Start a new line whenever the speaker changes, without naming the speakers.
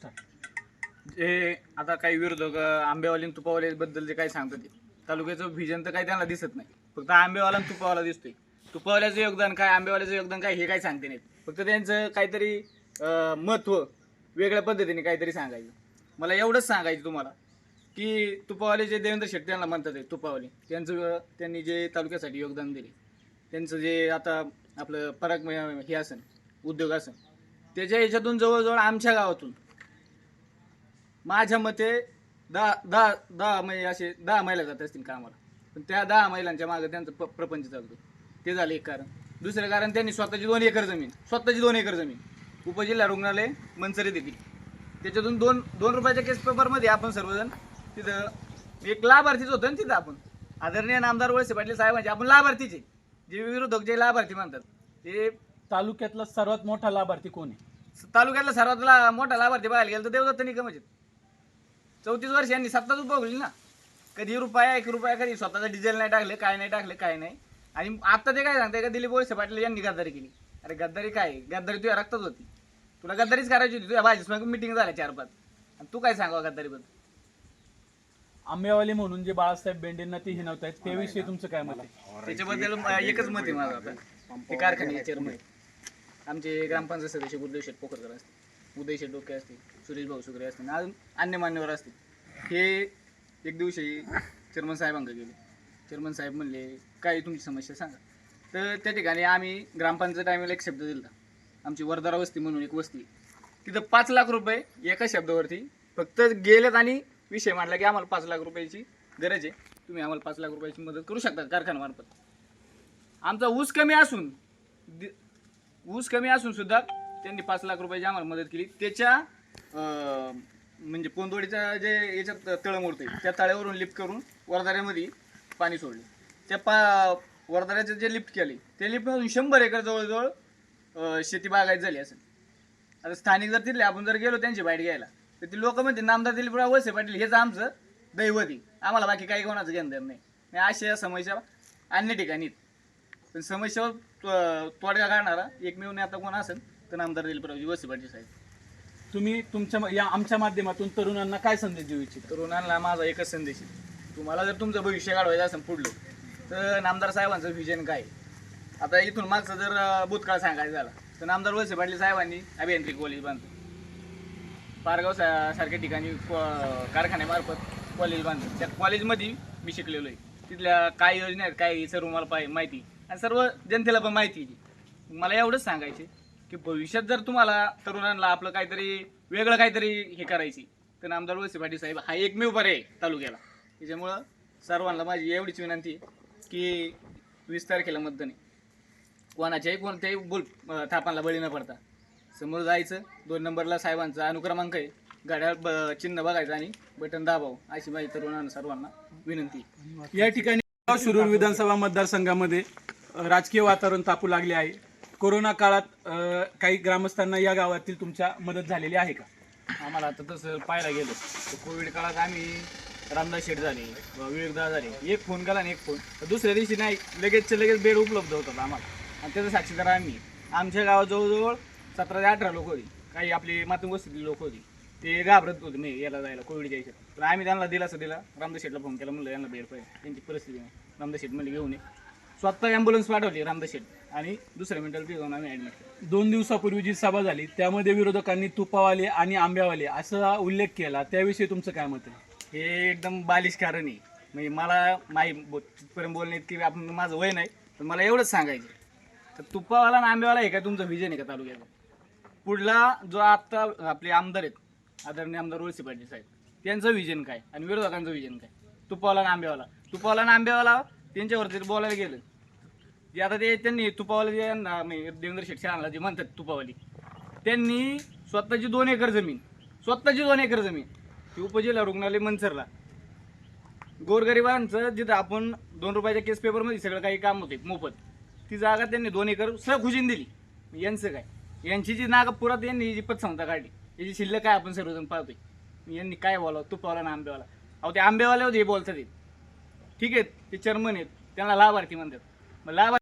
Start
जे आता काही विरोधक अं, आंबेवाली जे काही सांगतात ते. तालुक्याचं व्हिजन तर काही त्यांना दिसत नाही. फक्त आंबेवाला आणि तुपावाला दिसतोय. तुपावाल्याचं योगदान काय आंबेवाल्याचं योगदान काय हे काही सांगते नाहीत. फक्त त्यांचं काहीतरी महत्त्व वेगळ्या पद्धतीने काहीतरी सांगायचं. मला एवढंच सांगायचं तुम्हाला की तुपावाले जे देवेंद्र शेट्टी त्यांना म्हणतात आहे तुपावाले. त्यांचं त्यांनी जे तालुक्यासाठी योगदान दिले. त्यांचं जे आता आपलं पराग हे असन उद्योग असन त्याच्या याच्यातून जवळजवळ आमच्या गावातून माझ्या मते दहा दहा दहा म्हणजे असे दहा महिला जात असतील कामाला. पण त्या दहा महिलांच्या मागे त्यांचं प प्रपंच चालतो. ते झालं एक कारण. दुसरं कारण त्यांनी स्वतःची दोन एकर जमीन स्वतःची दोन एकर जमीन. उपजिल्हा रुग्णालय मनसरीत येतील त्याच्यातून दोन दोन रुपयाच्या केस पेपरमध्ये आपण सर्वजण तिथं एक लाभार्थीच होतं ना तिथं आपण. आदरणीय नामदार वळसे पाटील साहेबांचे आपण लाभार्थीचे. जे विरोधक जे लाभार्थी म्हणतात ते
तालुक्यातला सर्वात मोठा लाभार्थी कोण आहे?
तालुक्यातला सर्वात ला- मोठा लाभार्थी बघायला गेलं तर देवदत्त निकम आहेत. चौतीस वर्ष यांनी सत्ताच उपभोगली ना. कधी रुपया एक रुपया कधी स्वतःचं डिझेल नाही टाकले काय नाही टाकले काय नाही. आणि आता ते काय सांगताय का दिलीप वळसे पाटील यांनी गद्दारी केली. अरे गद्दारी काय? गद्दारी तुझ्या रक्तच होती. तुला गद्दारीच करायची होती तुझ्या भाजीस मिटिंग झाल्या चार पाच आणि तू काय सांगावं गद्दारीबद्दल?
आंबेवाली म्हणून जे बाळासाहेब बेंडेंना ते हिनवत आहेत त्याविषयी तुमचं काय मत आहे?
त्याच्याबद्दल एकच मत आहे माझं आता. ते कारखान्याचे आमचे ग्रामपंचायत सदस्य शेठ पोखरकर असतील. उदय डोके असतील सुरेश भाऊ सुगरे असतील अजून अन्य मान्यवर असतील. हे एक दिवशी चेअरमन साहेबांकडे गेले. चेअरमन साहेब म्हणले काय तुमची समस्या सांगा. तर त्या ठिकाणी आम्ही ग्रामपंचायत टायमाला एक शब्द दिला. आमची वर्धारा वस्ती म्हणून एक वस्ती. तिथं पाच लाख रुपये एका शब्दावरती फक्त गेलेत आणि विषय मांडला की आम्हाला पाच लाख रुपयाची गरज आहे. तुम्ही आम्हाला पाच लाख रुपयाची मदत करू शकता कारखान्यामार्फत आमचा ऊस कमी असून ऊस कमी असून सुद्धा त्यांनी पाच लाख रुपयाची आम्हाला मदत केली. त्याच्या अं, म्हणजे पोंदोडीच्या जे याच्यात तळं मोडते त्या तळ्यावरून लिफ्ट करून वर्धाऱ्यामध्ये पाणी सोडले. त्या पा वर्धाऱ्याचं जे लिफ्ट केले ते लिफ्टमधून शंभर एकर जवळजवळ अं, शेती बागायत झाली असेल. आता स्थानिक जर तिथले आपण जर गेलो त्यांची बाईट घ्यायला तर ती लोक म्हणते नामदार दिलीपराव वळसे पाटील हेच आमचं दैवती आम्हाला बाकी काही कोणाचं घेणं देणं नाही. आणि अशा समस्या अन्य ठिकाणी आहेत. पण समस्यावर तो- तोडगा काढणारा एकमेव नेता कोण असेल तर नामदार दिलीपरावजी वळसे पाटील साहेब.
तुम्ही तुमच्या या आमच्या माध्यमातून तरुणांना काय संदेश देऊ इच्छिता?
तरुणांना माझा एकच संदेश आहे. तुम्हाला जर तुमचं भविष्य घडवायचं असेल पुढलं तर नामदार साहेबांचं व्हिजन काय? आहे? आता इथून मागचं जर अं, भूतकाळ सांगायचं झाला तर नामदार वसे पाटील साहेबांनी अभियांत्रिक कॉलेज बांधलं. पारगाव सा- सारख्या ठिकाणी क- कारखान्यामार्फत कॉलेज बांधलं. त्या कॉलेजमध्ये मी शिकलेलो आहे. तिथल्या काय योजना आहेत काय आहे, सर्व मला पाय माहिती आणि सर्व जनतेला पण माहिती आहे. मला एवढंच सांगायचे की भविष्यात जर तुम्हाला तरुणांना आपलं काहीतरी वेगळं काहीतरी हे करायची तर आमदार वळसे पाटील साहेब हा एकमेव पर्याय आहे तालुक्याला. त्याच्यामुळं सर्वांना माझी एवढीच विनंती आहे की वीस तारखेला मतदान आहे. कोणाच्याही कोणत्याही बोल थापांना बळी न पडता. समोर जायचं दोन नंबरला साहेबांचा अनुक्रमांक आहे. गाड्या ब- चिन्ह बघायचं आणि बटन दाबाव अशी माझी तरुणांना सर्वांना विनंती. आहे.
या ठिकाणी शिरूर विधानसभा मतदारसंघामध्ये अ, राजकीय वातावरण तापू लागले आहे. कोरोना काळात अ, काही ग्रामस्थांना या गावातील तुमच्या मदत झालेली आहे का?
आम्हाला आता तसं पाहायला गेलो तर कोविड काळात आम्ही रामदास शेठ झाले विवेकदा झाले एक फोन केला आणि एक फोन. तर दुसऱ्या दिवशी नाही लगेचच्या लगेच बेड उपलब्ध होतात आम्हाला. आणि त्याचं साक्षीदार आम्ही. आमच्या गावात जवळजवळ सतरा ते अठरा लोक होती. काही आपली मातृवस्तीतली लोक होती. ते घाबरत होते नाही याला जायला कोविडच्या याच्यात तर आम्ही त्यांना दिलासा दिला रामदास शेठला फोन केला म्हणलं यांना बेड पाहिजे. त्यांची परिस्थिती नाही. रामदास शेठ म्हणले घेऊन ये. स्वतः ॲम्ब्युलन्स पाठवली रामदास शेठ आणि दुसऱ्या मिनिटाला तिथे जाऊन आम्ही ॲडमिट केलं.
दोन दिवसापूर्वी जी सभा झाली त्यामध्ये विरोधकांनी तुपावाले आणि आंब्यावाले असा उल्लेख केला. त्याविषयी तुमचं काय मत आहे?
हे एकदम बालिश कारण आहे. म्हणजे मला माही बो- तिथपर्यंत बोलणे की आपण माझं वय नाही पण मला एवढंच सांगायचं तर तुपावाला आणि आंब्यावाला आहे का तुमचं विजन आहे का तालुक्याचा? पुढला जो आत्ता आपले आमदार आहेत आदरणीय आमदार वळसे पाटील साहेब त्यांचं विजन काय? आणि विरोधकांचं विजन काय? तुपावाला आणि आंब्यावाला. तुपावाला आणि आंब्यावाला त्यांच्यावरती बोलायला गेलं. जे आता ते त्यांनी तुपावाली जे यांना देवेंद्र शेठ शहाणला जे म्हणतात तुपावाली त्यांनी स्वतःची दोन एकर जमीन स्वतःची दोन एकर जमीन ती उपजिल्हा रुग्णालय मनसरला. गोरगरिबांचं जिथं आपण दोन रुपयाच्या केस पेपरमध्ये सगळं काही काम होते मोफत ती जागा त्यांनी दोन एकर सहखुशीन दिली. यांचं काय? यांची जी नागपुरात यांनी जी पतसंस्था काढली याची शिल्लक काय आपण सर्वजण पाहतोय यांनी काय बोलावं? तुपावाला ना आंबेवाला अहो ते आंबेवाले होते हे बोलतात ते ठीक आहे ते चर्मन आहेत त्यांना लाभार्थी म्हणतात. मग लाभार्थी